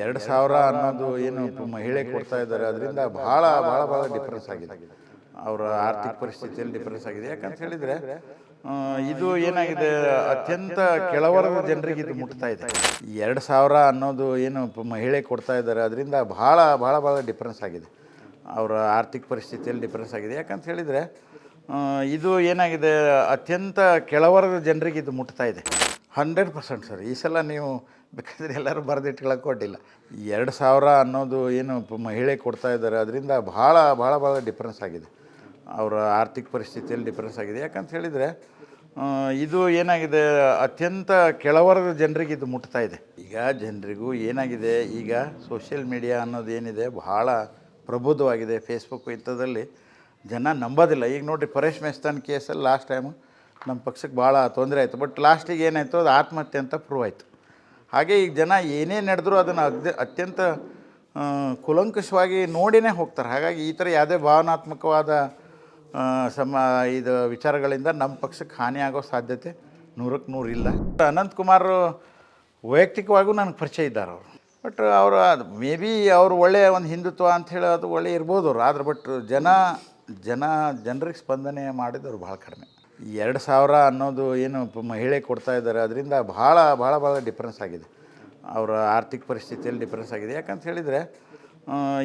ಎರಡು ಸಾವಿರ ಅನ್ನೋದು ಏನು ಮಹಿಳೆ ಕೊಡ್ತಾ ಇದ್ದಾರೆ ಅದರಿಂದ ಭಾಳ ಭಾಳ ಭಾಳ ಡಿಫ್ರೆನ್ಸ್ ಆಗಿದೆ. ಅವರ ಆರ್ಥಿಕ ಪರಿಸ್ಥಿತಿಯಲ್ಲಿ ಡಿಫ್ರೆನ್ಸ್ ಆಗಿದೆ. ಯಾಕಂತ ಹೇಳಿದರೆ ಇದು ಏನಾಗಿದೆ? ಅತ್ಯಂತ ಕೆಳವರ್ಗದ ಜನರಿಗೆ ಇದು ಮುಟ್ತಾ ಇದೆ. ಎರಡು ಸಾವಿರ ಅನ್ನೋದು ಏನು ಮಹಿಳೆ ಕೊಡ್ತಾ ಇದ್ದಾರೆ ಅದರಿಂದ ಭಾಳ ಭಾಳ ಭಾಳ ಡಿಫ್ರೆನ್ಸ್ ಆಗಿದೆ. ಅವರ ಆರ್ಥಿಕ ಪರಿಸ್ಥಿತಿಯಲ್ಲಿ ಡಿಫ್ರೆನ್ಸ್ ಆಗಿದೆ. ಯಾಕಂತ ಹೇಳಿದರೆ ಇದು ಏನಾಗಿದೆ? ಅತ್ಯಂತ ಕೆಳವರ್ಗದ ಜನರಿಗೆ ಇದು ಮುಟ್ತಾ ಇದೆ. Hundred percent sir. ಈ ಸಲ ನೀವು ಬೇಕಾದರೆ ಎಲ್ಲರೂ ಬರೆದಿಟ್ಕೊಳ್ಳೋಕೆ ಕೊಟ್ಟಿಲ್ಲ ಎರಡು ಸಾವಿರ ಅನ್ನೋದು ಏನು ಮಹಿಳೆ ಕೊಡ್ತಾ ಇದ್ದಾರೆ, ಅದರಿಂದ ಭಾಳ ಭಾಳ ಭಾಳ ಡಿಫ್ರೆನ್ಸ್ ಆಗಿದೆ. ಅವರ ಆರ್ಥಿಕ ಪರಿಸ್ಥಿತಿಯಲ್ಲಿ ಡಿಫ್ರೆನ್ಸ್ ಆಗಿದೆ. ಯಾಕಂತ ಹೇಳಿದರೆ ಇದು ಏನಾಗಿದೆ, ಅತ್ಯಂತ ಕೆಳವರ್ಗದ ಜನರಿಗೆ ಇದು ಮುಟ್ತಾ ಇದೆ. ಈಗ ಜನರಿಗೂ ಏನಾಗಿದೆ, ಈಗ ಸೋಷಿಯಲ್ ಮೀಡಿಯಾ ಅನ್ನೋದು ಏನಿದೆ ಭಾಳ ಪ್ರಬುದ್ಧವಾಗಿದೆ. ಫೇಸ್ಬುಕ್ ಇಂಥದ್ದಲ್ಲಿ ಜನ ನಂಬೋದಿಲ್ಲ. ಈಗ ನೋಡಿರಿ, ಪರೇಶ್ ಮೇಸ್ತಾನ್ ಕೇಸಲ್ಲಿ ಲಾಸ್ಟ್ ಟೈಮು ನಮ್ಮ ಪಕ್ಷಕ್ಕೆ ಭಾಳ ತೊಂದರೆ ಆಯಿತು. ಬಟ್ ಲಾಸ್ಟಿಗೆ ಏನಾಯಿತು, ಅದು ಆತ್ಮಹತ್ಯೆ ಅಂತ ಪ್ರೂವ್ ಆಯಿತು. ಹಾಗೆ ಈಗ ಜನ ಏನೇ ನಡೆದರೂ ಅದನ್ನು ಅಗ್ದ ಅತ್ಯಂತ ಕುಲಂಕುಷವಾಗಿ ನೋಡಿನೇ ಹೋಗ್ತಾರೆ. ಹಾಗಾಗಿ ಈ ಥರ ಯಾವುದೇ ಭಾವನಾತ್ಮಕವಾದ ಸಮ, ಇದು ವಿಚಾರಗಳಿಂದ ನಮ್ಮ ಪಕ್ಷಕ್ಕೆ ಹಾನಿಯಾಗೋ ಸಾಧ್ಯತೆ ನೂರಕ್ಕೆ ನೂರು ಇಲ್ಲ. ಅನಂತ್ ಕುಮಾರ್ ವೈಯಕ್ತಿಕವಾಗೂ ನನಗೆ ಪರಿಚಯ ಇದ್ದಾರೆ ಅವರು. ಬಟ್ ಅವರು ಅದು ಮೇ ಬಿ ಅವರು ಒಳ್ಳೆಯ ಒಂದು ಹಿಂದುತ್ವ ಅಂತ ಹೇಳಿ ಅದು ಒಳ್ಳೆ ಇರ್ಬೋದು ಅವರು. ಆದ್ರೆ ಬಟ್ ಜನ ಜನ, ಜನರಿಗೆ ಸ್ಪಂದನೆ ಮಾಡಿದವರು ಭಾಳ ಕಡಿಮೆ. ಎರಡು ಸಾವಿರ ಅನ್ನೋದು ಏನು ಮಹಿಳೆ ಕೊಡ್ತಾ ಇದ್ದಾರೆ, ಅದರಿಂದ ಭಾಳ ಭಾಳ ಭಾಳ ಡಿಫ್ರೆನ್ಸ್ ಆಗಿದೆ. ಅವರ ಆರ್ಥಿಕ ಪರಿಸ್ಥಿತಿಯಲ್ಲಿ ಡಿಫ್ರೆನ್ಸ್ ಆಗಿದೆ. ಯಾಕಂತ ಹೇಳಿದರೆ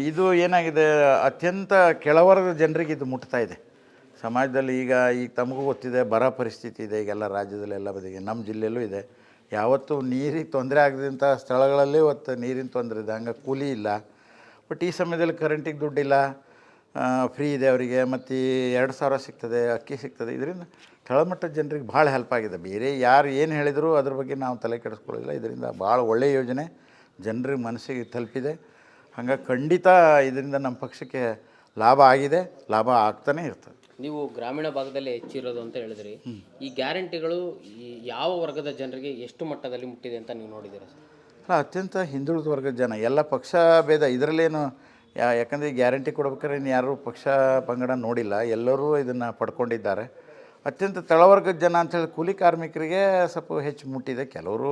ಇದು ಏನಾಗಿದೆ, ಅತ್ಯಂತ ಕೆಳವರ್ಗದ ಜನರಿಗೆ ಇದು ಮುಟ್ತಾ ಇದೆ. ಸಮಾಜದಲ್ಲಿ ಈಗ ಈಗ ತಮಗೂ ಗೊತ್ತಿದೆ, ಬರ ಪರಿಸ್ಥಿತಿ ಇದೆ, ಈಗೆಲ್ಲ ರಾಜ್ಯದಲ್ಲಿ ಎಲ್ಲ ಬದಿಗೆ, ನಮ್ಮ ಜಿಲ್ಲೆಯಲ್ಲೂ ಇದೆ. ಯಾವತ್ತೂ ನೀರಿಗೆ ತೊಂದರೆ ಆಗದಂಥ ಸ್ಥಳಗಳಲ್ಲಿ ಇವತ್ತು ನೀರಿನ ತೊಂದರೆ ಇದೆ. ಹಂಗೆ ಕೂಲಿ ಇಲ್ಲ. ಬಟ್ ಈ ಸಮಯದಲ್ಲಿ ಕರೆಂಟಿಗೆ ದುಡ್ಡಿಲ್ಲ. ಫ್ರೀ ಇದೆ ಅವರಿಗೆ ಮತ್ತು ಎರಡು ಸಾವಿರ ಸಿಗ್ತದೆ ಅಕ್ಕಿ ಸಿಗ್ತದೆ. ಇದರಿಂದ ಕೆಳಮಟ್ಟದ ಜನರಿಗೆ ಭಾಳ ಹೆಲ್ಪ್ ಆಗಿದೆ. ಬೇರೆ ಯಾರು ಏನು ಹೇಳಿದರೂ ಅದ್ರ ಬಗ್ಗೆ ನಾವು ತಲೆ ಕೆಡಿಸ್ಕೊಳ್ಳೋದಿಲ್ಲ. ಇದರಿಂದ ಭಾಳ ಒಳ್ಳೆಯ ಯೋಜನೆ. ಜನರಿಗೆ ಮನಸ್ಸಿಗೆ ತಲುಪಿದೆ. ಹಂಗಾಗಿ ಖಂಡಿತ ಇದರಿಂದ ನಮ್ಮ ಪಕ್ಷಕ್ಕೆ ಲಾಭ ಆಗಿದೆ. ಲಾಭ ಆಗ್ತಾನೆ ಇರ್ತದೆ. ನೀವು ಗ್ರಾಮೀಣ ಭಾಗದಲ್ಲಿ ಹೆಚ್ಚಿರೋದು ಅಂತ ಹೇಳಿದ್ರಿ. ಈ ಗ್ಯಾರಂಟಿಗಳು ಈ ಯಾವ ವರ್ಗದ ಜನರಿಗೆ ಎಷ್ಟು ಮಟ್ಟದಲ್ಲಿ ಮುಟ್ಟಿದೆ ಅಂತ ನೀವು ನೋಡಿದ್ದೀರಾ ಸರ್? ಅಲ್ಲ ಅತ್ಯಂತ ಹಿಂದುಳಿದ ವರ್ಗದ ಜನ. ಎಲ್ಲ ಪಕ್ಷ ಭೇದ. ಇದರಲ್ಲೇನು ಯಾ, ಯಾಕಂದರೆ ಗ್ಯಾರಂಟಿ ಕೊಡ್ಬೇಕಾದ್ರೆ ಇನ್ನು ಯಾರೂ ಪಕ್ಷ ಪಂಗಡ ನೋಡಿಲ್ಲ. ಎಲ್ಲರೂ ಇದನ್ನು ಪಡ್ಕೊಂಡಿದ್ದಾರೆ. ಅತ್ಯಂತ ತಳವರ್ಗದ ಜನ ಅಂಥೇಳಿ ಕೂಲಿ ಕಾರ್ಮಿಕರಿಗೆ ಸ್ವಲ್ಪ ಹೆಚ್ಚು ಮುಟ್ಟಿದೆ. ಕೆಲವರು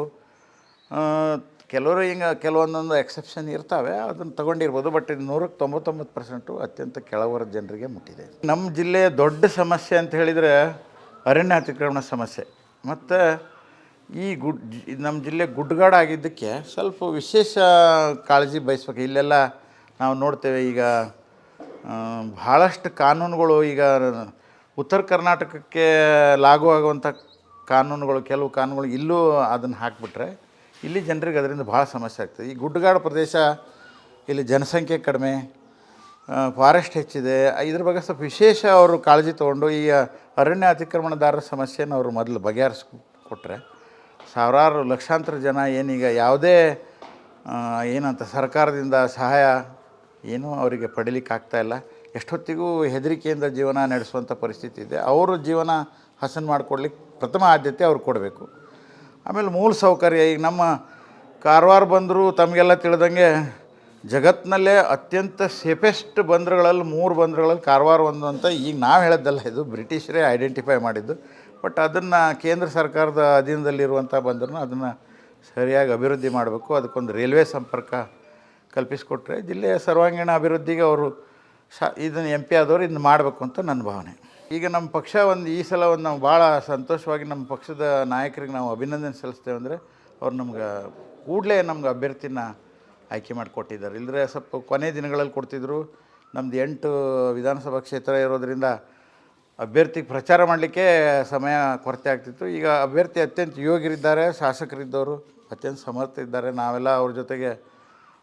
ಕೆಲವರು ಹಿಂಗೆ ಕೆಲವೊಂದೊಂದು ಎಕ್ಸೆಪ್ಷನ್ ಇರ್ತವೆ. ಅದನ್ನು ತೊಗೊಂಡಿರ್ಬೋದು. ಬಟ್ ಇದು ನೂರಕ್ಕೆ ತೊಂಬತ್ತೊಂಬತ್ತು ಪರ್ಸೆಂಟು ಅತ್ಯಂತ ಕೆಳವರ್ಗದ ಜನರಿಗೆ ಮುಟ್ಟಿದೆ. ನಮ್ಮ ಜಿಲ್ಲೆಯ ದೊಡ್ಡ ಸಮಸ್ಯೆ ಅಂತ ಹೇಳಿದರೆ ಅರಣ್ಯ ಅತಿಕ್ರಮಣ ಸಮಸ್ಯೆ. ಮತ್ತು ಈ ಗುಡ್, ನಮ್ಮ ಜಿಲ್ಲೆ ಗುಡ್ಗಾಡಾಗಿದ್ದಕ್ಕೆ ಸ್ವಲ್ಪ ವಿಶೇಷ ಕಾಳಜಿ ಬಯಸ್ಬೇಕು. ಇಲ್ಲೆಲ್ಲ ನಾವು ನೋಡ್ತೇವೆ ಈಗ ಭಾಳಷ್ಟು ಕಾನೂನುಗಳು ಈಗ ಉತ್ತರ ಕರ್ನಾಟಕಕ್ಕೆ ಲಾಗು ಆಗುವಂಥ ಕಾನೂನುಗಳು, ಕೆಲವು ಕಾನೂನುಗಳು ಇಲ್ಲೂ ಅದನ್ನು ಹಾಕಿಬಿಟ್ರೆ ಇಲ್ಲಿ ಜನರಿಗೆ ಅದರಿಂದ ಭಾಳ ಸಮಸ್ಯೆ ಆಗ್ತದೆ. ಈ ಗುಡ್ಡಗಾಡು ಪ್ರದೇಶ ಇಲ್ಲಿ ಜನಸಂಖ್ಯೆ ಕಡಿಮೆ ಫಾರೆಸ್ಟ್ ಹೆಚ್ಚಿದೆ. ಇದ್ರ ಬಗ್ಗೆ ಸ್ವಲ್ಪ ವಿಶೇಷ ಅವರು ಕಾಳಜಿ ತೊಗೊಂಡು ಈ ಅರಣ್ಯ ಅತಿಕ್ರಮಣದಾರರ ಸಮಸ್ಯೆನ ಅವರು ಮೊದಲು ಬಗೆಹರಿಸ್ ಕೊಟ್ಟರೆ ಸಾವಿರಾರು ಲಕ್ಷಾಂತರ ಜನ ಏನೀಗ ಯಾವುದೇ ಏನಂತ ಸರ್ಕಾರದಿಂದ ಸಹಾಯ ಏನೂ ಅವರಿಗೆ ಇಲ್ಲ. ಎಷ್ಟೊತ್ತಿಗೂ ಹೆದರಿಕೆಯಿಂದ ಜೀವನ ನಡೆಸುವಂಥ ಪರಿಸ್ಥಿತಿ ಇದೆ. ಅವರು ಜೀವನ ಹಸನ್ ಮಾಡಿಕೊಡ್ಲಿಕ್ಕೆ ಪ್ರಥಮ ಆದ್ಯತೆ ಅವ್ರು ಕೊಡಬೇಕು. ಆಮೇಲೆ ಮೂಲ ಸೌಕರ್ಯ, ಈಗ ನಮ್ಮ ಕಾರವಾರ ಬಂದರು ತಮಗೆಲ್ಲ ತಿಳಿದಂಗೆ ಜಗತ್ತಿನಲ್ಲೇ ಅತ್ಯಂತ ಸೇಫೆಸ್ಟ್ ಬಂದರುಗಳಲ್ಲಿ ಮೂರು ಬಂದರುಗಳಲ್ಲಿ ಕಾರವಾರ ಒಂದು ಅಂತ ಈಗ ನಾವು ಹೇಳೋದಲ್ಲ, ಇದು ಬ್ರಿಟಿಷರೇ ಐಡೆಂಟಿಫೈ ಮಾಡಿದ್ದು. ಬಟ್ ಅದನ್ನು ಕೇಂದ್ರ ಸರ್ಕಾರದ ಅಧೀನದಲ್ಲಿರುವಂಥ ಬಂದರೂ ಅದನ್ನು ಸರಿಯಾಗಿ ಅಭಿವೃದ್ಧಿ ಮಾಡಬೇಕು. ಅದಕ್ಕೊಂದು ರೈಲ್ವೆ ಸಂಪರ್ಕ ಕಲ್ಪಿಸಿಕೊಟ್ರೆ ಜಿಲ್ಲೆಯ ಸರ್ವಾಂಗೀಣ ಅಭಿವೃದ್ಧಿಗೆ ಅವರು ಸ, ಇದನ್ನು ಎಂ ಪಿ ಆದವರು ಇದನ್ನು ಮಾಡಬೇಕು ಅಂತ ನನ್ನ ಭಾವನೆ. ಈಗ ನಮ್ಮ ಪಕ್ಷ ಒಂದು, ಈ ಸಲ ಒಂದು ನಾವು ಭಾಳ ಸಂತೋಷವಾಗಿ ನಮ್ಮ ಪಕ್ಷದ ನಾಯಕರಿಗೆ ನಾವು ಅಭಿನಂದನೆ ಸಲ್ಲಿಸ್ತೇವೆ ಅಂದರೆ ಅವ್ರು ನಮ್ಗೆ ಕೂಡಲೇ ನಮ್ಗೆ ಅಭ್ಯರ್ಥಿನ ಆಯ್ಕೆ ಮಾಡಿಕೊಟ್ಟಿದ್ದಾರೆ. ಇಲ್ಲದ್ರೆ ಸ್ವಲ್ಪ ಕೊನೆ ದಿನಗಳಲ್ಲಿ ಕೊಡ್ತಿದ್ರು. ನಮ್ದು ಎಂಟು ವಿಧಾನಸಭಾ ಕ್ಷೇತ್ರ ಇರೋದರಿಂದ ಅಭ್ಯರ್ಥಿಗೆ ಪ್ರಚಾರ ಮಾಡಲಿಕ್ಕೆ ಸಮಯ ಕೊರತೆ ಆಗ್ತಿತ್ತು. ಈಗ ಅಭ್ಯರ್ಥಿ ಅತ್ಯಂತ ಯೋಗ್ಯರಿದ್ದಾರೆ, ಶಾಸಕರಿದ್ದವರು ಅತ್ಯಂತ ಸಮರ್ಥ ಇದ್ದಾರೆ ನಾವೆಲ್ಲ ಅವ್ರ ಜೊತೆಗೆ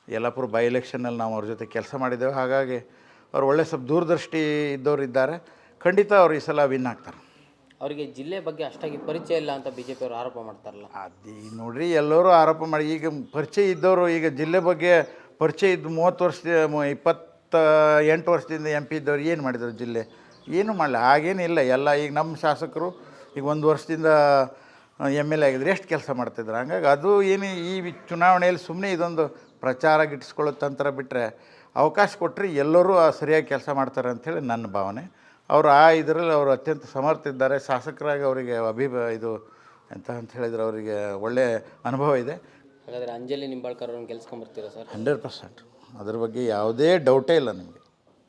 ಯಲ್ಲಾಪುರ ಬೈ ಎಲೆಕ್ಷನಲ್ಲಿ ನಾವು ಅವ್ರ ಜೊತೆ ಕೆಲಸ ಮಾಡಿದ್ದೇವೆ. ಹಾಗಾಗಿ ಅವ್ರು ಒಳ್ಳೆ ಸ್ವಲ್ಪ ದೂರದೃಷ್ಟಿ ಇದ್ದವರು ಇದ್ದಾರೆ. ಖಂಡಿತ ಅವ್ರು ಈ ಸಲ ವಿನ್ ಆಗ್ತಾರೆ. ಅವರಿಗೆ ಜಿಲ್ಲೆ ಬಗ್ಗೆ ಅಷ್ಟಾಗಿ ಪರಿಚಯ ಇಲ್ಲ ಅಂತ ಬಿ ಜೆ ಪಿಯವರು ಆರೋಪ ಮಾಡ್ತಾರಲ್ಲ. ಅದು ಈಗ ನೋಡ್ರಿ ಎಲ್ಲರೂ ಆರೋಪ ಮಾಡಿ ಈಗ ಪರಿಚಯ ಇದ್ದವರು ಈಗ ಜಿಲ್ಲೆ ಬಗ್ಗೆ ಪರಿಚಯ ಇದ್ದು ಮೂವತ್ತು ವರ್ಷದ ಮು- ಇಪ್ಪತ್ತ ಎಂಟು ವರ್ಷದಿಂದ ಎಂ ಪಿ ಇದ್ದವ್ರು ಏನು ಮಾಡಿದರು ಜಿಲ್ಲೆ? ಏನು ಮಾಡಲ್ಲ ಹಾಗೇನಿಲ್ಲ ಎಲ್ಲ ಈಗ ನಮ್ಮ ಶಾಸಕರು ಈಗ ಒಂದು ವರ್ಷದಿಂದ ಎಂ ಎಲ್ ಎ ಆಗಿದ್ರೆ ಎಷ್ಟು ಕೆಲಸ ಮಾಡ್ತಿದ್ರು. ಹಂಗಾಗಿ ಅದು ಏನು ಈ ಚುನಾವಣೆಯಲ್ಲಿ ಸುಮ್ಮನೆ ಇದೊಂದು ಪ್ರಚಾರ ಗಿಟ್ಟಿಸ್ಕೊಳ್ಳೋ ತಂತ್ರ ಬಿಟ್ಟರೆ ಅವಕಾಶ ಕೊಟ್ಟರೆ ಎಲ್ಲರೂ ಆ ಸರಿಯಾಗಿ ಕೆಲಸ ಮಾಡ್ತಾರೆ ಅಂಥೇಳಿ ನನ್ನ ಭಾವನೆ. ಅವರು ಆ ಇದರಲ್ಲಿ ಅವರು ಅತ್ಯಂತ ಸಮರ್ಥ ಇದ್ದಾರೆ. ಶಾಸಕರಾಗಿ ಅವರಿಗೆ ಅಭಿ ಇದು ಎಂತ ಅಂತ ಹೇಳಿದ್ರೆ ಅವರಿಗೆ ಒಳ್ಳೆಯ ಅನುಭವ ಇದೆ. ಹಾಗಾದರೆ ಅಂಜಲಿ ನಿಂಬಾಳ್ಕರ್ ಅವ್ರನ್ನ ಗೆಲ್ಸ್ಕೊಂಬರ್ತೀರಾ ಸರ್? Hundred percent. ಅದ್ರ ಬಗ್ಗೆ ಯಾವುದೇ ಡೌಟೇ ಇಲ್ಲ ನಿಮಗೆ.